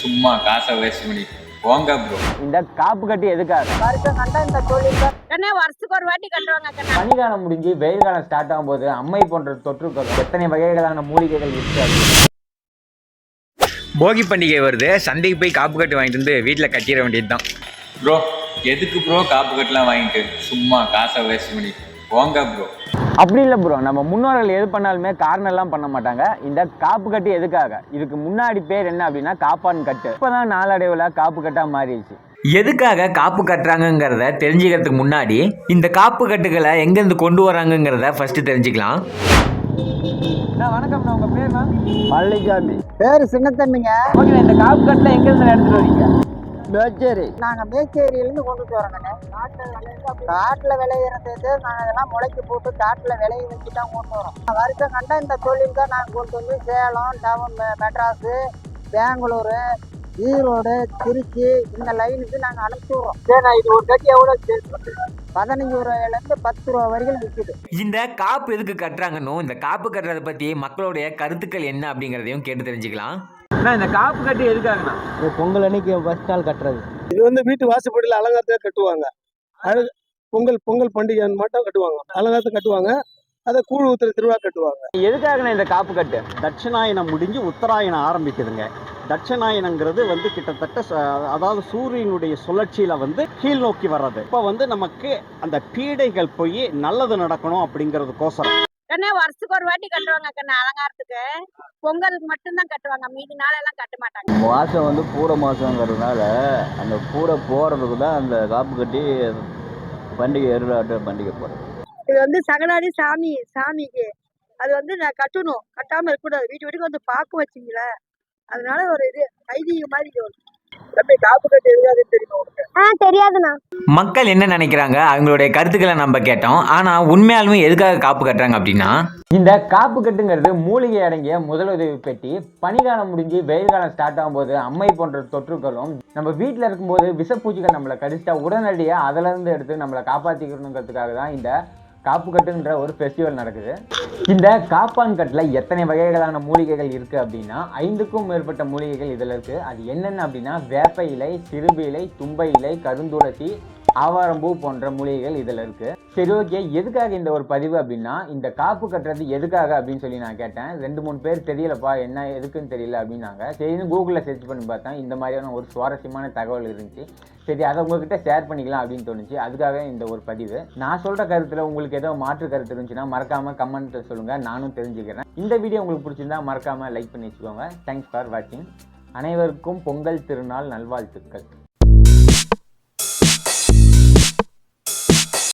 சும்மா காசை வேஸ்ட் பண்ணி. போங்க ப்ரோ இந்த காப்பு கட்டி எதுக்காக? வருஷம் கண்டா இந்த தான். கண்ணே வருஷத்துக்கு ஒரு வாட்டி கட்டுவாங்க கண்ணா பனிக்காலம் முடிஞ்சு வெயில் காலம் ஸ்டார்ட் ஆகும்போது அம்மை போன்ற தொற்றுக்கள் எத்தனை வகைகளான மூலிகைகள் இருக்கு? போகி பண்டிகை வருது. சந்தைக்கு போய் காப்பு கட்டு வாங்கிட்டு வந்து வீட்டில் கட்டிட வேண்டியது தான் ப்ரோ எதுக்கு ப்ரோ காப்பு கட்டுலாம் வாங்கிட்டு? சும்மா காசை வேஸ்ட் பண்ணி. போங்க ப்ரோ அப்படி இல்லை ப்ரோ நம்ம முன்னோர்கள் எது பண்ணாலுமே காரணம் எல்லாம் பண்ண மாட்டாங்க. இந்த காப்பு கட்டு எதுக்காக? இதுக்கு முன்னாடி பேர் என்ன அப்படின்னா காப்பான் கட்டு. இப்போதான் நாளடைவில் காப்பு கட்டா மாறிடுச்சு. எதுக்காக காப்பு கட்டுறாங்கங்கிறத தெரிஞ்சுக்கிறதுக்கு முன்னாடி இந்த காப்பு கட்டுகளை எங்கேருந்து கொண்டு வராங்கங்கிறத ஃபர்ஸ்ட் தெரிஞ்சுக்கலாம். வணக்கம் நான் உங்கள் பேர்னா பழனிசாமி பேரு சின்னத்தம்பிங்க ஓகே இந்த காப்பு கட்டில் எங்கேருந்து எடுத்துட்டு வரீங்க? மேச்சேரி நாங்க மேச்சேரியிலிருந்து கொண்டுட்டு வரோங்கண்ணே. காட்டுல விளையிறது நாங்க இதெல்லாம் முளைக்கு போட்டு காட்டுல விளைய வச்சு தான் கொண்டு வரோம். வருஷம் கண்டா இந்த தொழில் தான் நாங்க கொண்டு வந்து சேலம் டவுன் மெட்ராஸு பெங்களூரு ஈரோடு திருச்சி இந்த லைனுக்கு நாங்க அனுப்பிச்சி விடுறோம். சரி இது ஒரு கட்டி எவ்வளோ பதினஞ்சு ரூபாயிலேருந்து பத்து ரூபா வரைக்கும் விற்குது இந்த காப்பு எதுக்கு கட்டுறாங்கன்னு இந்த காப்பு கட்டுறதை பற்றி மக்களுடைய கருத்துக்கள் என்ன அப்படிங்கிறதையும் கேட்டு தெரிஞ்சுக்கலாம். அண்ணா இந்த காப்பு கட்டு எதுக்காகண்ணா? பொங்கல் அன்னைக்கு ஃபர்ஸ்ட் நாள் கட்டுறது. இது வந்து வீட்டு வாசப்படியில் அலங்காரத்தை கட்டுவாங்க. அது பொங்கல் பொங்கல் பண்டிகை மட்டும் கட்டுவாங்க. அலங்காரத்தை கட்டுவாங்க. அதை கூழ் ஊத்துற திருவிழா கட்டுவாங்க. எதுக்காகண்ணா இந்த காப்பு கட்டு? தட்சிணாயனம் முடிஞ்சு உத்தராயணம் ஆரம்பிக்குதுங்க. தட்சிணாயனங்கிறது வந்து கிட்டத்தட்ட அதாவது சூரியனுடைய சுழற்சியில வந்து கீழ் நோக்கி வர்றது. இப்போ வந்து நமக்கு அந்த பீடைகள் போய் நல்லது நடக்கணும் அப்படிங்கிறதுக்கோசரம். கண்ணே வருஷத்துக்கு ஒரு வாட்டி கட்டுவாங்க கண்ணா அலங்காரத்துக்கு. பொங்கலுக்கு மட்டும்தான் கட்டுவாங்க. மீதி நாளெல்லாம் கட்ட மாட்டாங்க. மாதம் வந்து பூர மாதங்கிறதுனால அந்த பூரை போகிறதுக்கு தான் அந்த காப்பு கட்டி பண்டிகை எருளாட்ட பண்டிகை போகிறது இது வந்து சகலாதி சாமி சாமிக்கு. அது வந்து நான் கட்டணும். கட்டாம இருக்கக்கூடாது. வீட்டு வீட்டுக்கு வந்து பார்க்க வச்சிங்களேன் அதனால ஒரு இது ஐதீகம் மாதிரி ஒண்ணு. காப்பு கட்டி எதுக்காக தெரியும் ஆ தெரியாதுண்ணா. மக்கள் என்ன நினைக்கிறாங்க? அவங்களுடைய கருத்துக்களை நம்ம கேட்டோம். ஆனால் உண்மையாலுமே எதுக்காக காப்பு கட்டுறாங்க அப்படின்னா? இந்த காப்பு கட்டுங்கிறது மூலிகை அடங்கிய முதலுதவி பெட்டி. பனிக்காலம் முடிஞ்சு வெயில் காலம் ஸ்டார்ட் ஆகும்போது அம்மை போன்ற தொற்றுகளும் நம்ம வீட்டில் இருக்கும்போது விஷப்பூச்சிகள் நம்மளை கடிச்சிட்டா உடனடியாக அதிலிருந்து எடுத்து நம்மளை காப்பாற்றிக்கணுங்கிறதுக்காக தான் இந்த காப்பு கட்டுன்ற ஒரு ஃபெஸ்டிவல் நடக்குது. இந்த காப்பான் கட்டில் எத்தனை வகைகளான மூலிகைகள் இருக்குது அப்படின்னா ஐந்துக்கும் மேற்பட்ட மூலிகைகள் இதில் இருக்குது அது என்னென்ன அப்படின்னா வேப்ப இலை சிறுபு இலை தும்பை இலை கருந்துளசி ஆவாரம்பூ போன்ற மூலிகைகள் இதில் இருக்குது சரி ஓகே. எதுக்காக இந்த ஒரு பதிவு அப்படின்னா இந்த காப்பு கட்டுறது எதுக்காக அப்படின்னு சொல்லி நான் கேட்டேன். ரெண்டு மூணு பேர் தெரியலப்பா என்ன எதுக்குன்னு தெரியல அப்படின்னாங்க. சரின்னு கூகுளில் சர்ச் பண்ணி பார்த்தேன். இந்த மாதிரியான ஒரு சுவாரஸ்யமான தகவல் இருந்துச்சு. சரி அதை உங்ககிட்ட ஷேர் பண்ணிக்கலாம் அப்படின்னு தோணுச்சு. அதுக்காக இந்த ஒரு பதிவு. நான் சொல்கிற கருத்தில் உங்களுக்கு ஏதோ மாற்று கருத்து இருந்துச்சுன்னா மறக்காமல் கமெண்ட்டில் சொல்லுங்கள் நானும் தெரிஞ்சுக்கிறேன். இந்த வீடியோ உங்களுக்கு பிடிச்சிருந்தா மறக்காமல் லைக் பண்ணி வச்சுக்கோங்க. தேங்க்ஸ் ஃபார் வாட்சிங் அனைவருக்கும் பொங்கல் திருநாள் நல்வாழ்த்துக்கள்.